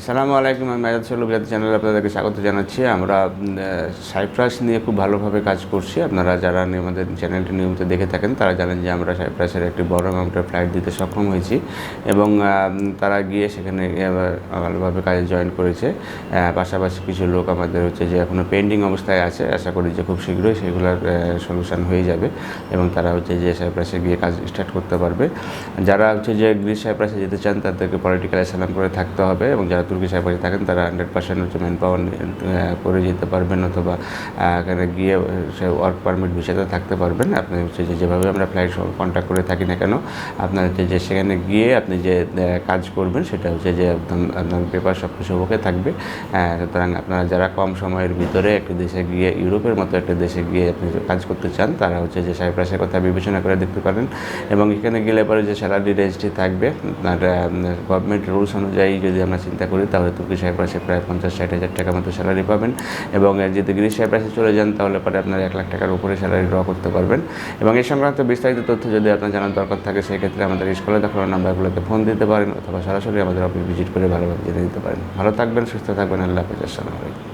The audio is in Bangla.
আসসালামু আলাইকুম, আমি মেজাদ সল্লু চ্যানেলে আপনাদেরকে স্বাগত জানাচ্ছি। আমরা সাইপ্রাস নিয়ে খুব ভালোভাবে কাজ করছি। আপনারা যারা আমাদের চ্যানেলটি নিয়মিত দেখে থাকেন, তারা জানেন যে আমরা সাইপ্রাসের একটি বড় অ্যামাউন্টের ফ্লাইট দিতে সক্ষম হয়েছি এবং তারা গিয়ে সেখানে ভালোভাবে কাজে জয়েন করেছে। পাশাপাশি কিছু লোক আমাদের হচ্ছে যে এখনও পেন্ডিং অবস্থায় আছে। আশা করি যে খুব শীঘ্রই সেগুলোর সলিউশন হয়ে যাবে এবং তারা হচ্ছে যে সাইপ্রাসে গিয়ে কাজ স্টার্ট করতে পারবে। যারা হচ্ছে যে গ্রিস সাইপ্রাসে যেতে চান, তাদেরকে পলিটিক্যাল অ্যাসালাম করে থাকতে হবে এবং যারা তুর্কি সাইপ্রাসে থাকেন, তারা হান্ড্রেড পার্সেন্ট হচ্ছে ম্যান পাওয়ার করে যেতে পারবেন অথবা এখানে গিয়ে সে ওয়ার্ক পারমিট ভিসাতে থাকতে পারবেন। আপনি হচ্ছে যে যেভাবে আমরা ফ্লাইট কন্ট্যাক্ট করে থাকি না কেন, আপনার হচ্ছে যে সেখানে গিয়ে আপনি যে কাজ করবেন, সেটা হচ্ছে যে একদম আপনার পেপার সব কিছু ওকে থাকবে। সুতরাং আপনারা যারা কম সময়ের ভিতরে একটা দেশে গিয়ে, ইউরোপের মতো একটা দেশে গিয়ে আপনি কাজ করতে চান, তারা হচ্ছে যে সাইপ্রাসের কথা বিবেচনা করে দেখতে পারেন। এবং এখানে গেলে পরে যে স্যালারি রেঞ্জটি থাকবে, আপনার গভর্নমেন্ট রুলস অনুযায়ী যদি আমরা চিন্তা করি তাহলে তুর্কি সাইপ্রাসে প্রায় পঞ্চাশ, ষাট হাজার টাকার মতো স্যালারি পাবেন। এবং যদি গ্রিস সাহেব রাশে চলে যান, তাহলে পরে আপনারা এক লাখ টাকার উপরে স্যালারি ড্র করতে পারবেন। এবং এই সংক্রান্ত বিস্তারিত তথ্য যদি আপনার জানার দরকার থাকে, সেক্ষেত্রে আমাদের স্কুলে দেখানো নাম্বারগুলোতে ফোন দিতে পারেন, অথবা সরাসরি আমাদের অফিস ভিজিট করে ভালোভাবে জেনে দিতে পারেন। ভালো থাকবেন, সুস্থ থাকবেন, আল্লাহ হাফিজ, আসসালামু আলাইকুম।